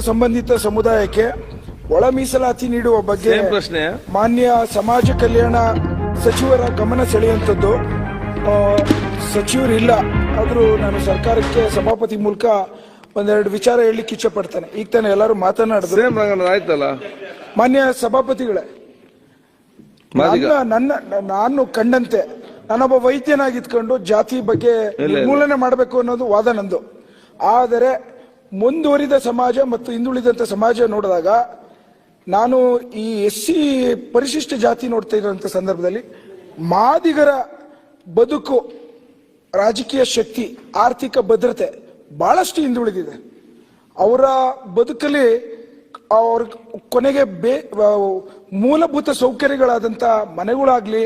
ಸಂಬಂಧಿತ ಸಮುದಾಯಕ್ಕೆ ಒಳ ಮೀಸಲಾತಿ ನೀಡುವ ಬಗ್ಗೆ ಪ್ರಶ್ನೆ. ಮಾನ್ಯ ಸಮಾಜ ಕಲ್ಯಾಣ ಸಚಿವರ ಗಮನ ಸೆಳೆಯುವಂಥದ್ದು ಸಚಿವರಿಲ್ಲ. ಸಚಿವರು ಇಲ್ಲ ಆದರೂ ನಾನು ಸರ್ಕಾರಕ್ಕೆ ಸಭಾಪತಿ ಮೂಲಕ ಒಂದೆರಡು ವಿಚಾರ ಹೇಳಲಿಕ್ಕೆ ಇಚ್ಛೆ ಪಡ್ತೇನೆ ಈಗ ತಾನೆ ಎಲ್ಲರೂ ಮಾತನಾಡಿದ್ರು. ಆಯ್ತಲ್ಲ? ಮಾನ್ಯ ಸಭಾಪತಿಗಳೇ ನನ್ನ ನಾನು ಕಂಡಂತೆ ನಾನೊಬ್ಬ ವೈದ್ಯನಾಗಿದ್ಕೊಂಡು ಜಾತಿ ಬಗ್ಗೆ ನಿರ್ಮೂಲನೆ ಮಾಡಬೇಕು ಅನ್ನೋದು ವಾದ ನಂದು. ಆದರೆ ಮುಂದುವರಿದ ಸಮಾಜ ಮತ್ತು ಹಿಂದುಳಿದಂಥ ಸಮಾಜ ನೋಡಿದಾಗ ನಾನು ಈ ಎಸ್ ಸಿ ಪರಿಶಿಷ್ಟ ಜಾತಿ ನೋಡ್ತಾ ಇರೋಂಥ ಸಂದರ್ಭದಲ್ಲಿ ಮಾದಿಗರ ಬದುಕು, ರಾಜಕೀಯ ಶಕ್ತಿ, ಆರ್ಥಿಕ ಭದ್ರತೆ ಬಹಳಷ್ಟು ಹಿಂದುಳಿದಿದೆ. ಅವರ ಬದುಕಲ್ಲಿ ಅವ್ರ ಕೊನೆಗೆ ಬೇ ಮೂಲಭೂತ ಸೌಕರ್ಯಗಳಾದಂಥ ಮನೆಗಳಾಗಲಿ,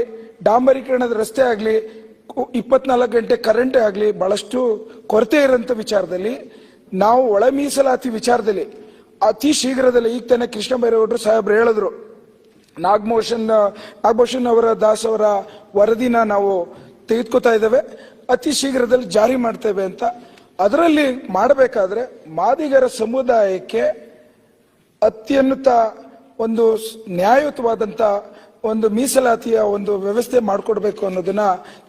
ಡಾಂಬರೀಕರಣದ ರಸ್ತೆ ಆಗಲಿ, ಇಪ್ಪತ್ನಾಲ್ಕು ಗಂಟೆ ಕರೆಂಟ್ ಆಗಲಿ ಭಾಳಷ್ಟು ಕೊರತೆ ಇರೋಂಥ ವಿಚಾರದಲ್ಲಿ ನಾವು ಒಳ ಮೀಸಲಾತಿ ವಿಚಾರದಲ್ಲಿ ಅತಿ ಶೀಘ್ರದಲ್ಲಿ ಈಗ ತಾನೇ ಕೃಷ್ಣ ಬೈರೇಗೌಡರು ಸಾಹೇಬ್ರು ಹೇಳಿದ್ರು. ನಾಗಭೂಷಣ್ ನಾಗಭೂಷಣ್ ಅವರ ದಾಸ್ ಅವರ ವರದಿನ ನಾವು ತೆಗೆದುಕೊತಾ ಇದ್ದೇವೆ. ಅತಿ ಶೀಘ್ರದಲ್ಲಿ ಜಾರಿ ಮಾಡ್ತೇವೆ ಅಂತ. ಅದರಲ್ಲಿ ಮಾಡಬೇಕಾದ್ರೆ ಮಾದಿಗರ ಸಮುದಾಯಕ್ಕೆ ಅತ್ಯುನ್ನತ ಒಂದು ನ್ಯಾಯಯುತವಾದಂತ ಒಂದು ಮೀಸಲಾತಿಯ ಒಂದು ವ್ಯವಸ್ಥೆ ಮಾಡಿಕೊಡ್ಬೇಕು ಅನ್ನೋದನ್ನ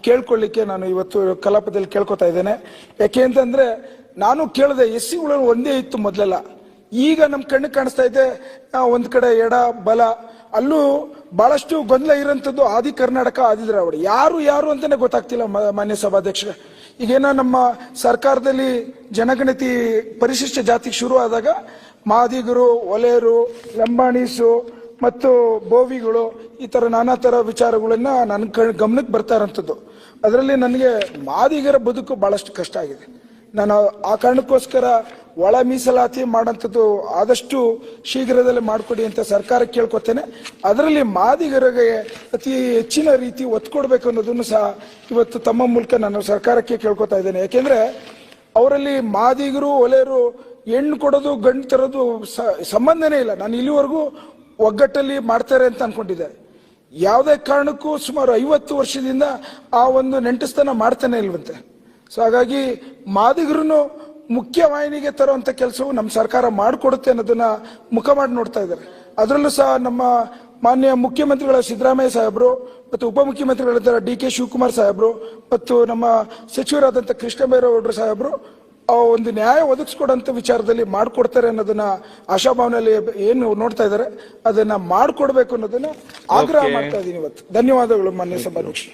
ಕೇಳ್ಕೊಳ್ಳಿಕ್ಕೆ ನಾನು ಇವತ್ತು ಕಲಾಪದಲ್ಲಿ ಕೇಳ್ಕೊತಾ ಇದ್ದೇನೆ. ಯಾಕೆ ಅಂತಂದ್ರೆ ನಾನು ಕೇಳಿದೆ ಎಸ್ ಸಿಗಳು ಒಂದೇ ಇತ್ತು ಮೊದಲೆಲ್ಲ. ಈಗ ನಮ್ಮ ಕಣ್ಣು ಕಾಣಿಸ್ತಾ ಇದೆ ಒಂದು ಕಡೆ ಎಡ, ಬಲ. ಅಲ್ಲೂ ಬಹಳಷ್ಟು ಗೊಂದಲ ಇರೋಂಥದ್ದು ಆದಿ ಕರ್ನಾಟಕ ಆದಿದ್ರಾವಡಿ ಯಾರು ಯಾರು ಅಂತಾನೆ ಗೊತ್ತಾಗ್ತಿಲ್ಲ ಮಾನ್ಯ ಸಭಾಧ್ಯಕ್ಷ ಈಗೇನೋ ನಮ್ಮ ಸರ್ಕಾರದಲ್ಲಿ ಜನಗಣತಿ ಪರಿಶಿಷ್ಟ ಜಾತಿ ಶುರು ಆದಾಗ ಮಾದಿಗರು, ಒಲೆಯರು, ಲಂಬಾಣೀಸು ಮತ್ತು ಬೋವಿಗಳು ಈ ಥರ ನಾನಾ ತರ ವಿಚಾರಗಳನ್ನ ನನ್ನ ಗಮನಕ್ಕೆ ಬರ್ತಾ ಇರೋಂಥದ್ದು. ಅದರಲ್ಲಿ ನನಗೆ ಮಾದಿಗರ ಬದುಕು ಬಹಳಷ್ಟು ಕಷ್ಟ ಆಗಿದೆ. ನಾನು ಆ ಕಾರಣಕ್ಕೋಸ್ಕರ ಒಳ ಮೀಸಲಾತಿ ಮಾಡೋಂಥದ್ದು ಆದಷ್ಟು ಶೀಘ್ರದಲ್ಲಿ ಮಾಡಿಕೊಡಿ ಅಂತ ಸರ್ಕಾರಕ್ಕೆ ಕೇಳ್ಕೊತೇನೆ. ಅದರಲ್ಲಿ ಮಾದಿಗರಿಗೆ ಅತಿ ಹೆಚ್ಚಿನ ರೀತಿ ಒತ್ತು ಕೊಡಬೇಕು ಅನ್ನೋದನ್ನು ಸಹ ಇವತ್ತು ತಮ್ಮ ಮೂಲಕ ನಾನು ಸರ್ಕಾರಕ್ಕೆ ಕೇಳ್ಕೊತಾ ಇದ್ದೇನೆ. ಯಾಕೆಂದರೆ ಅವರಲ್ಲಿ ಮಾದಿಗರು, ಒಲೆಯರು ಹೆಣ್ಣು ಕೊಡೋದು, ಗಂಡು ತರೋದು ಸಂಬಂಧನೇ ಇಲ್ಲ. ನಾನು ಇಲ್ಲಿವರೆಗೂ ಒಗ್ಗಟ್ಟಲ್ಲಿ ಮಾಡ್ತಾರೆ ಅಂತ ಅಂದ್ಕೊಂಡಿದ್ದೆ ಯಾವುದೇ ಕಾರಣಕ್ಕೂ ಸುಮಾರು ಐವತ್ತು ವರ್ಷದಿಂದ ಆ ಒಂದು ನೆಂಟಸ್ತನ ಮಾಡ್ತಾನೆ ಇಲ್ವಂತೆ. ಸೊ ಹಾಗಾಗಿ ಮಾದಿಗರನ್ನು ಮುಖ್ಯ ವಾಹಿನಿಗೆ ತರುವಂತ ಕೆಲಸವು ನಮ್ಮ ಸರ್ಕಾರ ಮಾಡಿಕೊಡುತ್ತೆ ಅನ್ನೋದನ್ನ ಮುಖ ಮಾಡಿ ನೋಡ್ತಾ ಇದ್ದಾರೆ. ಅದರಲ್ಲೂ ಸಹ ನಮ್ಮ ಮಾನ್ಯ ಮುಖ್ಯಮಂತ್ರಿಗಳ ಸಿದ್ದರಾಮಯ್ಯ ಸಾಹೇಬರು ಮತ್ತು ಉಪಮುಖ್ಯಮಂತ್ರಿಗಳಾದ ಡಿ ಕೆ ಶಿವಕುಮಾರ್ ಸಾಹೇಬರು ಮತ್ತು ನಮ್ಮ ಸಚಿವರಾದಂಥ ಕೃಷ್ಣ ಬೈರೇಗೌಡರು ಸಾಹೇಬರು ಆ ಒಂದು ನ್ಯಾಯ ಒದಗಿಸ್ಕೊಡಂತ ವಿಚಾರದಲ್ಲಿ ಮಾಡಿಕೊಡ್ತಾರೆ ಅನ್ನೋದನ್ನ ಆಶಾಭಾವನೆಯಲ್ಲಿ ಏನು ನೋಡ್ತಾ ಇದ್ದಾರೆ ಅದನ್ನ ಮಾಡಿಕೊಡ್ಬೇಕು ಅನ್ನೋದನ್ನ ಆಗ್ರಹ. ಮಾಡ್ತಾ ಇದ್ದೀನಿ ಇವತ್ತು. ಧನ್ಯವಾದಗಳು ಮಾನ್ಯ ಸಭಾಧ್ಯಕ್ಷ